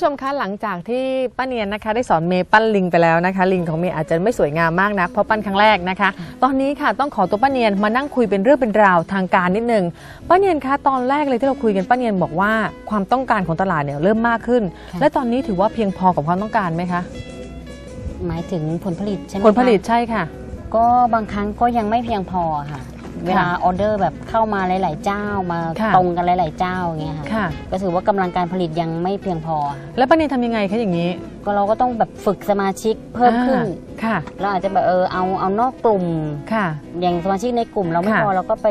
ผู้ชมคะหลังจากที่ป้าเนียนนะคะได้สอนเมย์ปั้นลิงไปแล้วนะคะ ลิงของเมย์อาจจะไม่สวยงามมากนักเพราะปั้นครั้งแรกนะคะ ตอนนี้ค่ะต้องขอตัวป้าเนียนมานั่งคุยเป็นเรื่องเป็นราวทางการนิดนึงป้าเนียนคะตอนแรกเลยที่เราคุยกันป้าเนียนบอกว่าความต้องการของตลาดเนี่ยเริ่มมากขึ้นค่ะและตอนนี้ถือว่าเพียงพอกับความต้องการไหมคะหมายถึงผลผลิตใช่ไหมผลผลิตคะใช่ค่ะ ก็บางครั้งก็ยังไม่เพียงพอค่ะ เวลาออเดอร์แบบเข้ามาหลาย ๆ เจ้ามาค่ะตรงกันหลาย ๆ เจ้าอย่างเงี้ยค่ะค่ะก็ถือว่ากำลังการผลิตยังไม่เพียงพอค่ะแล้วป้าเนียนทำยังไงคะอย่างนี้ ก็เราก็ต้องแบบฝึกสมาชิกเพิ่มขึ้นอ่าค่ะเราอาจจะแบบเออเอาเอานอกกลุ่มค่ะ อย่างสมาชิกในกลุ่มเราไม่ค่ะพอเราก็ไป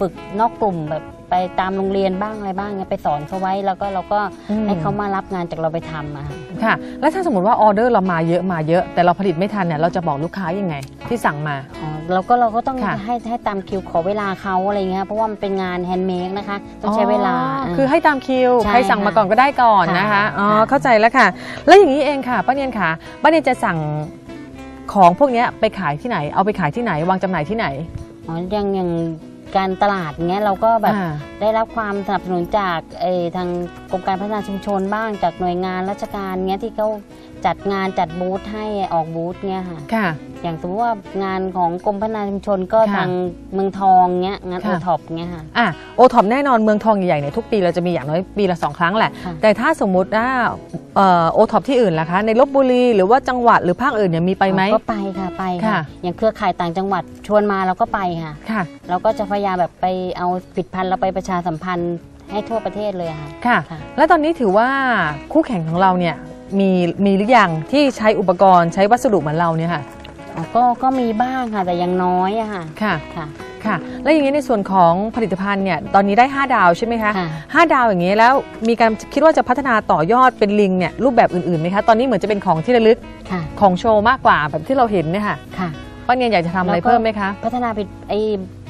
ฝึกนอกกลุ่มแบบไปตามโรงเรียนบ้างอะไรบ้างเงี้ยไปสอนเขาไว้แล้วก็เราก็อืมให้เขามารับงานจากเราไปทำอะค่ะค่ะ แล้วถ้าสมมติว่าออเดอร์เรามาเยอะมาเยอะ แต่เราผลิตไม่ทันเนี่ยเราจะบอกลูกค้ายังไงที่สั่งมาอ๋อ เราก็เราก็ต้องค่ะให้ให้ตามคิวขอเวลาเขาอะไรเงี้ยเพราะว่ามันเป็นงานแฮนด์เมดนะคะ ต้องใช้เวลาอ๋อคือให้ตามคิว ใช่ใครสั่งมาก่อนก็ได้ก่อนนะคะ ค่ะอ๋อ ค่ะ เข้าใจแล้วค่ะ แล้วอย่างนี้เองค่ะ ป้าเนียนค่ะ ป้าเนียนจะสั่งของพวกเนี้ยไปขายที่ไหน เอาไปขายที่ไหน วางจำหน่ายที่ไหน อ๋ออย่างอย่างการตลาดเงี้ยเราก็แบบ อ่า ได้รับความสนับสนุนจากเออทางกรมการพัฒนาชุมชนบ้างจากหน่วยงานราชการเงี้ยที่เขาจัดงานจัดบูธให้ออกบูธเงี้ยค่ะค่ะ อย่างสมมติว่างานของกรมพัฒนาชุมชนก็ค่ะทางเมืองทองเงี้ยงานโอค่ะท็อปเงี้ยค่ะอะโอท็อปแน่นอนเมืองทองใหญ่ๆเนี่ยทุกปีเราจะมีอย่างน้อยปีละสองครั้งแหละค่ะแต่ถ้าสมมุติว่าโอท็อปที่อื่นล่ะคะ ในลบบุรีหรือว่าจังหวัดหรือภาคอื่นเนี่ยมีไปไหมก็ไปค่ะไปค่ะค่ะอย่างเครือข่ายต่างจังหวัดชวนมาเราก็ไปค่ะค่ะเราก็จะพยายามแบบไปเอาผลิดพันธุ์เราไปประชาสัมพันธ์ให้ทั่วประเทศเลยค่ะ ค่ะ ค่ะ แล้วตอนนี้ถือว่าคู่แข่งของเราเนี่ยมีมีหรือยังที่ใช้อุปกรณ์ใช้วัสดุเหมือนเราเนี่ยค่ะอ๋อก็ก็มีบ้างค่ะแต่ยังน้อยอะค่ะค่ะ ค่ะ ค่ะ แล้วอย่างนี้ในส่วนของผลิตภัณฑ์เนี่ยตอนนี้ได้ 5 ดาวใช่ไหมคะค่ะ ห้าดาวอย่างนี้แล้วมีการคิดว่าจะพัฒนาต่อยอดเป็นลิงเนี่ยรูปแบบอื่นๆไหมคะตอนนี้เหมือนจะเป็นของที่ระลึกค่ะของโชว์มากกว่าแบบที่เราเห็นเนี่ยค่ะค่ะป้าเนียนอยากจะทำอะไรแล้วก็เพิ่มไหมคะ พัฒนาผลิดไอ้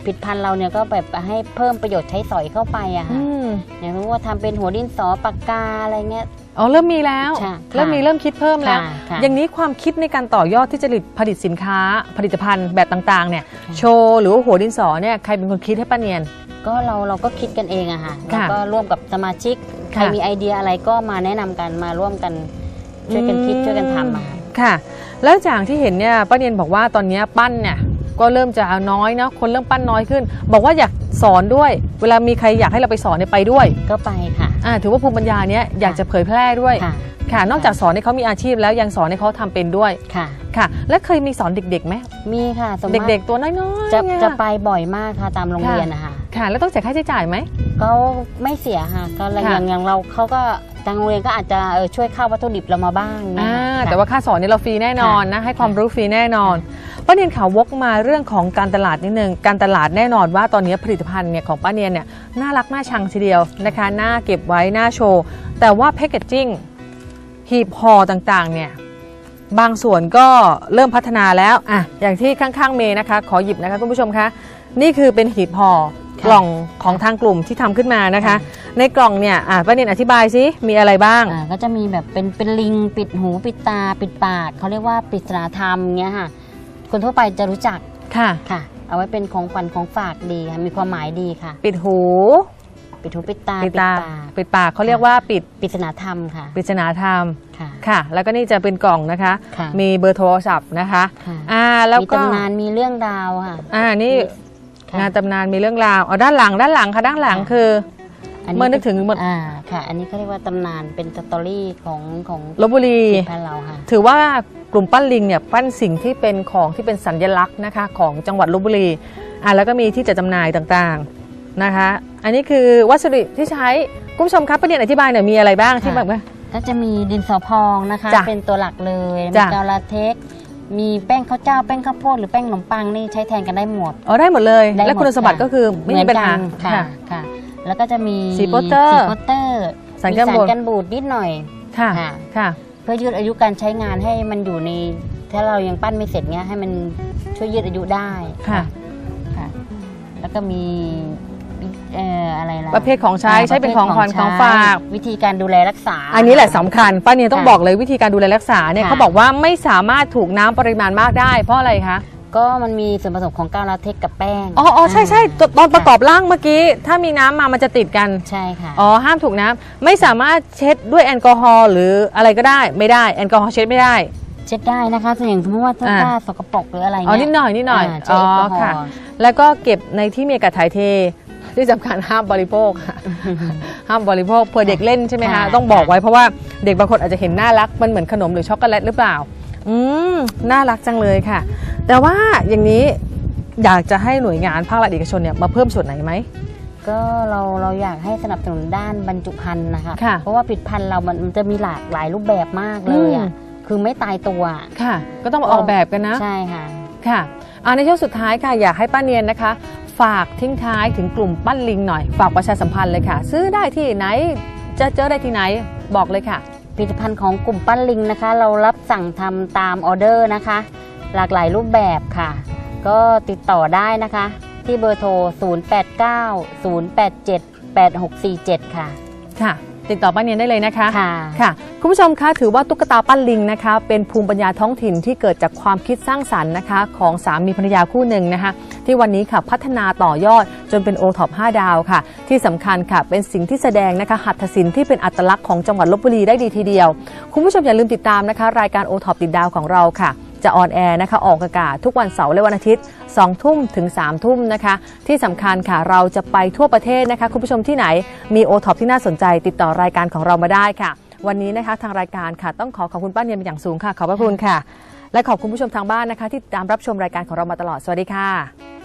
ผลิดพันธุ์เราเนี่ยก็แบบให้เพิ่มประโยชน์ใช้สอยเข้าไปอะอืค่ะมอย่างสมมติว่าทำเป็นหัวดินสอปากกาอะไรเงี้ยอ๋อเริ่มมีแล้วใช่เริ่มมีค่ะเริ่มคิดเพิ่มแล้วค่ะค่ะอย่างนี้ความคิดในการต่อยอดที่จะผลิตผลิตสินค้าผลิตภัณฑ์แบบต่างๆเนี่ยค่ะโชว์หรือว่าหัวดินสอเนี่ยใครเป็นคนคิดให้ป้าเนียน ก็เราเราก็คิดกันเองอะค่ะแล้วค่ะก็ร่วมกับสมาชิกใครค่ะมีไอเดียอะไรก็มาแนะนำกันมาร่วมกันช่วยกันคิดช่วยกันทำอะค่ะค่ะ แล้วจากที่เห็นเนี่ยป้าเนียนบอกว่าตอนเนี้ยปั้นเนี่ย ก็เริ่มจะน้อยเนาะคนเริ่มปั้นน้อยขึ้น บอกว่าอยากสอนด้วย เวลามีใครอยากให้เราไปสอนเนี่ยไปด้วยก็ไปค่ะอ่าถือว่าภูมิปัญญาเนี้ยอยากจะเผยแพร่ด้วยค่ะค่ะ นอกจากสอนให้เขามีอาชีพแล้วยังสอนให้เขาทำเป็นด้วยค่ะค่ะ และเคยมีสอนเด็กๆไหมมีค่ะสมมติเด็กๆตัวน้อยๆจะเนี่ยจะไปบ่อยมากค่ะตามโรงเรียนนะคะค่ะ แล้วต้องเสียค่าใช้จ่ายไหมก็ไม่เสียค่ะก็เลยค่ะอย่างอย่างเราเขาก็ทางโรงเรียนก็อาจจะเออช่วยเข้าวัตถุดิบเรามาบ้างเนี่ยอ่าค่ะแต่ว่าค่าสอนเนี่ยเราฟรีแน่นอนนะค่ะให้ความรู้ฟรีแน่นอน ป้าเนียนข่าววกมาเรื่องของการตลาดนิดนึง การตลาดแน่นอนว่าตอนนี้ผลิตภัณฑ์เนี่ยของป้าเนียนเนี่ยน่ารักน่าชังทีเดียวนะคะน่าเก็บไว้น่าโชว์ แต่ว่าแพคเกจจิ้งหีบห่อต่างๆเนี่ยบางส่วนก็เริ่มพัฒนาแล้วอะอย่างที่ข้างๆเมย์นะคะ ขอหยิบนะคะคุณผู้ชมคะนี่คือเป็นหีบห่อค่ะกล่องของทางกลุ่มที่ทำขึ้นมานะคะ ในกล่องเนี่ยอะป้าเนียนอธิบายซิมีอะไรบ้างอ่าก็จะมีแบบเป็นเป็นลิง ปิดหูปิดตาปิดปากเขาเรียกว่าปริศนาธรรมเงี้ยค่ะ คนทั่วไปจะรู้จักค่ะ ค่ะ เอาไว้เป็นของขวัญของฝากดีค่ะมีความหมายดีค่ะ ปิดหู ปิดหูปิดตาปิดตาปากปิดปากเขาเรียกว่าปิดปริศนาธรรมค่ะปริศนาธรรมค่ะ ค่ะ แล้วก็นี่จะเป็นกล่องนะคะ ค่ะ มีเบอร์โทรศัพท์นะคะค่ะอ่าแล้วมีก็ตำนานมีเรื่องราวค่ะ อ่านี่ค่ะ งานตำนานมีเรื่องราวอ๋อด้านหลังด้านหลังค่ะด้านหลังค่ะ คืออั เมื่อนึกถึงหมดอ่าค่ะ อันนี้เขาเรียกว่าตำนานเป็นสตอรี่ของของลบบุรีผลิตภัณฑ์เราค่ะ ถือว่ากลุ่มปั้นลิงเนี่ยปั้นสิ่งที่เป็นของที่เป็นสัญลักษณ์นะคะ ของจังหวัดลบบุรีอ่าแล้วก็มีที่จัดจำหน่ายต่างๆนะคะ อันนี้คือวัสดุที่ใช้คุณผู้ชมครับประเด็นอธิบายหน่อยมีอะไรบ้างที่ค่ะแบบว่าก็จะมีดินสอพองนะคะจ้ะเป็นตัวหลักเลยมีจ้ะกาวลาเทคมีแป้งข้าวเจ้าแป้งข้าวโพดหรือแป้งขนมปังนี่ใช้แทนกันได้หมดอ๋อได้หมดเลยได้หมดและคุณสมบัติค่ะก็คือไม่มีปัญหาเหอนกันค่ะค่ะ แล้วก็จะมีสีโปสเตอร์สีโปสเตอร์สารมีกันบูดกันบูดนิดหน่อย ค่ะค่ะค่ะ เพื่อยืดอายุการใช้งานให้มันอยู่ใน ถ้าเรายังปั้นไม่เสร็จเงี้ยให้มันช่วยยืดอายุได้ค่ะ ค่ะ แล้วก็มีเอ่ออะไรล่ะประเภทของใช้อ่าใช้เป็นของขวัญประภทของใช้ฝาก วิธีการดูแลรักษา อันนี้แหละสำคัญป้าเนียนต้องค่ะบอกเลยวิธีการดูแลรักษาเนี่ยค่ะ เขาบอกว่าไม่สามารถถูกน้ำปริมาณมากได้เพราะอะไรคะ ก็มันมีส่วนผสมของกาวลาเทคกับแป้ง อ๋ออ๋อใช่ใช่ตตอนประกอบร่างเมื่อกี้ ถ้ามีน้ำมามันจะติดกัน ใช่ค่ะ อ๋อ ห้ามถูกน้ำไม่สามารถเช็ดด้วยแอลกอฮอล์หรืออะไรก็ได้ ไม่ได้ แอลกอฮอล์เช็ดไม่ได้ เช็ดได้นะคะส่วนอย่างสมมติว่าถ้าอ่าถ้าสกปรกหรืออะไรอ๋อเงี้ยนิดหน่อย นิดหน่อยาใช้แอลกอฮอค่ะล์ แล้วก็เก็บในที่มีอากาศถ่ายเท ที่สำคัญห้ามบริโภคค่ะ ห้ามบริโภคเพื่อเด็กเล่นใช่ไหมคะค่ะ ต้องบอกไว้เพราะว่าเด็กบางคนอาจจะเห็นน่ารักมันเหมือนขนมหรือช็อกโกแลตหรือเปล่า อืมน่ารักจังเลยค่ะ แต่ว่าอย่างนี้อยากจะให้หน่วยงานภาครัฐเอกชนเนี่ยมาเพิ่มส่วนไหนไหม ก็เราเราอยากให้สนับสนุนด้านบรรจุภัณฑ์นะคะ ค่ะเพราะว่าผลิตภัณฑ์เรามันมันจะมีหลากหลายรูปแบบมากเลยอะอืมคือไม่ตายตัวค่ะ ก็ต้องมาออกแบบกันนะ ใช่ค่ะ ค่ะอ่าในช่วงสุดท้ายค่ะอยากให้ป้าเนียนนะคะ ฝากทิ้งท้ายถึงกลุ่มปั้นลิงหน่อย ฝากประชาสัมพันธ์เลยค่ะ ซื้อได้ที่ไหน จะเจอได้ที่ไหนบอกเลยค่ะ ผลิตภัณฑ์ของกลุ่มปั้นลิงนะคะ เรารับสั่งทำตามออเดอร์นะคะ หลากหลายรูปแบบค่ะ ก็ติดต่อได้นะคะ ที่เบอร์โทร 0890878647 ค่ะ ค่ะติดต่อป้าเนียนได้เลยนะคะค่ะค่ะ คุณผู้ชมคะถือว่าตุ๊กตาปั้นลิงนะคะ เป็นภูมิปัญญาท้องถิ่นที่เกิดจากความคิดสร้างสรรค์นะคะ ของสามีภรรยาคู่หนึ่งนะคะ ที่วันนี้ค่ะพัฒนาต่อยอดจนเป็นโอท็อป5ดาวค่ะ ที่สำคัญค่ะเป็นสิ่งที่แสดงนะคะ หัตถศิลป์ที่เป็นอัตลักษณ์ของจังหวัดลบบุรีได้ดีทีเดียว คุณผู้ชมอย่าลืมติดตามนะคะ รายการโอท็อปติดดาวของเราค่ะ จะออนแอร์นะคะออกอากาศทุกวันเสาร์และวันอาทิตย์2ทุ่มถึง3ทุ่มนะคะ ที่สำคัญค่ะเราจะไปทั่วประเทศนะคะ คุณผู้ชมที่ไหนมีโอท็อปที่น่าสนใจ ติดต่อรายการของเรามาได้ค่ะ วันนี้นะคะทางรายการค่ะ ต้องขอขอบคุณป้าเนียนเป็นอย่างสูงค่ะ ขอบพระคุณค่ะ และขอบคุณผู้ชมทางบ้านนะคะ ที่ตามรับชมรายการของเรามาตลอดสวัสดีค่ะ